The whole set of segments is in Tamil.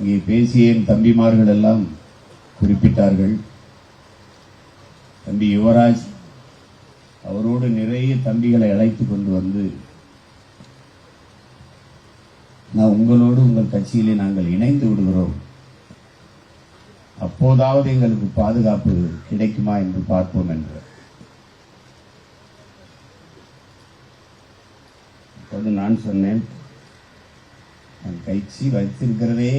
இங்கே பேசிய என் தம்பிமார்கள் எல்லாம் குறிப்பிட்டார்கள். தம்பி யுவராஜ் அவரோடு நிறைய தம்பிகளை அழைத்து கொண்டு வந்து நான் உங்களோடு உங்கள் கட்சியிலே நாங்கள் இணைந்து விடுகிறோம். அப்போதாவது எங்களுக்கு பாதுகாப்பு கிடைக்குமா என்று பார்ப்போம் என்று அப்போது நான் சொன்னேன் என் கட்சி வைத்திருக்கிறதே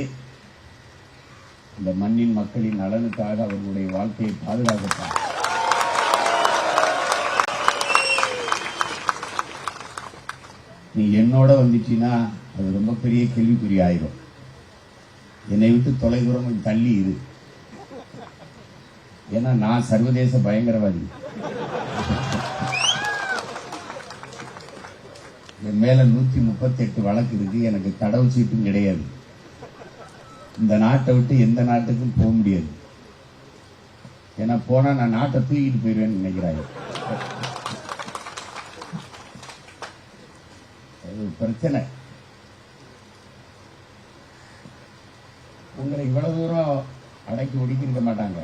இந்த மண்ணின் மக்களின் நலனுக்காக அவர்களுடைய வாழ்க்கையை பாதுகாக்கத்தான் நீ என்னோட வந்துட்டீன்னா அது ரொம்ப பெரிய கேள்விக்குறி ஆயிரும். என்னை விட்டு தொலைதூரம் தள்ளி இரு. ஏன்னா நான் சர்வதேச பயங்கரவாதி. என் மேல நூத்தி முப்பத்தி எட்டு வழக்கு இருக்கு எனக்கு தடவு சீட்டும் கிடையாது. இந்த நாட்டை விட்டு எந்த நாட்டுக்கும் போக முடியாது. ஏன்னா போனா நான் நாட்டை தூக்கிட்டு போயிடுவேன்னு நினைக்கிறாங்க அது பிரச்சனை. உங்களை இவ்வளவு தூரம் அடக்கி ஒடுக்கிருக்க மாட்டாங்க.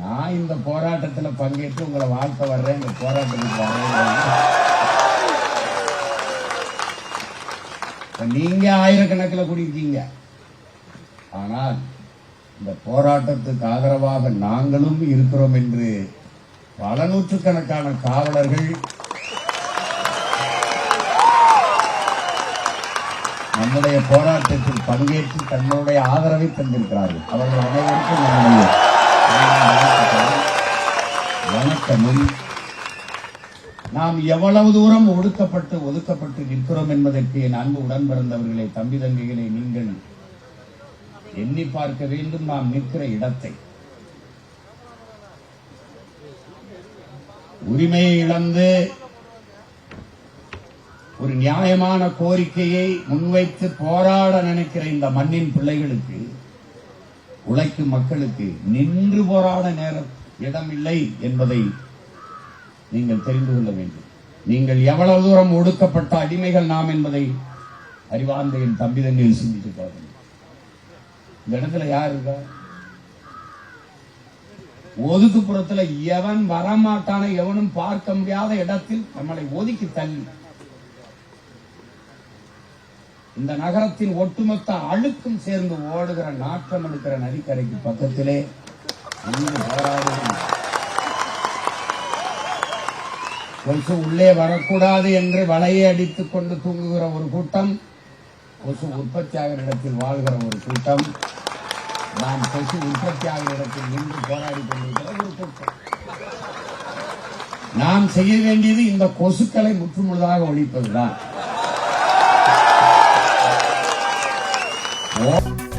நான் இந்த போராட்டத்தில் பங்கேற்று உங்களை வாழ்த்த வர்றேன். இந்த போராட்டத்துக்கு நீங்க ஆயிரக்கணக்கில் குடிக்கீங்க ஆனால் இந்த போராட்டத்துக்கு ஆதரவாக நாங்களும் இருக்கிறோம் என்று பல நூற்றுக்கணக்கான காவலர்கள் நம்முடைய போராட்டத்தில் பங்கேற்று தங்களுடைய ஆதரவை தந்திருக்கிறார்கள். அவர்கள் அனைவருக்கும் நம்முடைய வணக்கமும். நாம் எவ்வளவு தூரம் ஒடுக்கப்பட்டு ஒதுக்கப்பட்டு நிற்கிறோம் என்பதற்கு என் அன்பு உடன் பிறந்தவர்களை தம்பி தங்கைகளை நீங்கள் எண்ணி பார்க்க வேண்டும் நாம் நிற்கிற இடத்தை. உரிமையை இழந்து ஒரு நியாயமான கோரிக்கையை முன்வைத்து போராட நினைக்கிற இந்த மண்ணின் பிள்ளைகளுக்கு உழைக்கும் மக்களுக்கு நின்று போராட நேரம் இடமில்லை என்பதை நீங்கள் தெரிந்து கொள்ள வேண்டும். நீங்கள் எவ்வளவு தூரம் ஒடுக்கப்பட்ட அடிமைகள் நாம் என்பதை அறிவார்ந்த என் தம்பி தண்ணியில் சிந்தித்து பார்க்கணும். இந்த இடத்துல யார் இருக்கா? ஒதுக்குப்புறத்துல எவன் வரமாட்டான எவனும் பார்க்க முடியாத இடத்தில் நம்மளை ஒதுக்கி தள்ளி. இந்த நகரத்தின் ஒட்டுமொத்த அழுக்கும் சேர்ந்து ஓடுகிற நாற்றம் எடுக்கிற நதிக்கரைக்கு பக்கத்திலே நின்று உள்ளே வரக்கூடாது என்று வலையை அடித்துக் கொண்டு தூங்குகிற ஒரு கூட்டம் கொசு உற்பத்தியாகிற இடத்தில் வாழ்கிற ஒரு கூட்டம். நாம் கொசு உற்பத்தியாகிற இடத்தில் நின்று போராடி கொண்டிருக்கிற ஒரு கூட்டம். நாம் செய்ய வேண்டியது இந்த கொசுக்களை முற்றுமுழுதாக ஒழிப்பதுதான். ஓ-